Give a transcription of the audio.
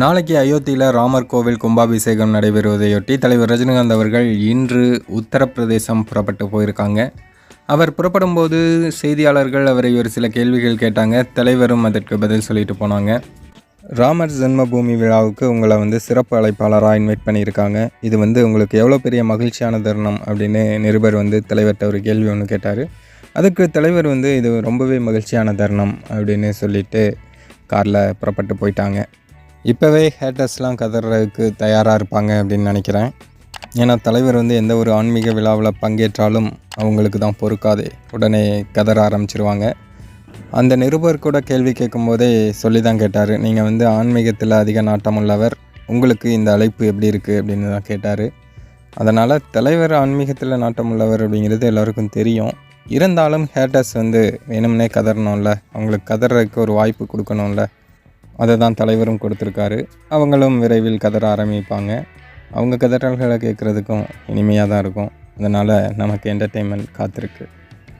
நாளைக்கு அயோத்தியில் ராமர் கோவில் கும்பாபிஷேகம் நடைபெறுவதையொட்டி தலைவர் ரஜினிகாந்த் அவர்கள் இன்று உத்தரப்பிரதேசம் புறப்பட்டு போயிருக்காங்க. அவர் புறப்படும்போது செய்தியாளர்கள் அவரை ஒரு சில கேள்விகள் கேட்டாங்க. தலைவரும் அதற்கு பதில் சொல்லிட்டு போனாங்க. ராமர் ஜென்மபூமி விழாவுக்கு உங்களை வந்து சிறப்பு அழைப்பாளராக இன்வைட் பண்ணியிருக்காங்க. இது வந்து உங்களுக்கு எவ்வளோ பெரிய மகிழ்ச்சியான தருணம் அப்படின்னு நிருபர் வந்து தலைவர்கிட்ட ஒரு கேள்வி ஒன்று கேட்டார். அதுக்கு தலைவர் வந்து இது ரொம்பவே மகிழ்ச்சியான தருணம் அப்படின்னு சொல்லிட்டு காரில் புறப்பட்டு போயிட்டாங்க. இப்போவே ஹேட்டர்ஸ்லாம் கதறதுக்கு தயாராக இருப்பாங்க அப்படின்னு நினைக்கிறேன். ஏன்னா தலைவர் வந்து எந்த ஒரு ஆன்மீக விழாவில் பங்கேற்றாலும் அவங்களுக்கு தான் பொறுக்காது. உடனே கதற ஆரம்பிச்சிருவாங்க. அந்த நிருபர் கூட கேள்வி கேட்கும்போதே சொல்லி தான் கேட்டார். நீங்கள் வந்து ஆன்மீகத்தில் அதிக நாட்டம் உள்ளவர். உங்களுக்கு இந்த அழைப்பு எப்படி இருக்குது அப்படின்னு தான் கேட்டார். அதனால் தலைவர் ஆன்மீகத்தில் நாட்டம் உள்ளவர் அப்படிங்கிறது எல்லாருக்கும் தெரியும். இருந்தாலும் ஹேட்டர்ஸ் வந்து வேணும்னே கதறணும்ல. அவங்களுக்கு கதறதுக்கு ஒரு வாய்ப்பு கொடுக்கணும்ல. அதை தான் தலைவரும் கொடுத்துருக்காரு. அவங்களும் விரைவில் கதற ஆரம்பிப்பாங்க. அவங்க கதறல்களை கேட்குறதுக்கும் இனிமையாக தான் இருக்கும். அதனால் நமக்கு என்டர்டெயின்மெண்ட் காத்திருக்கு.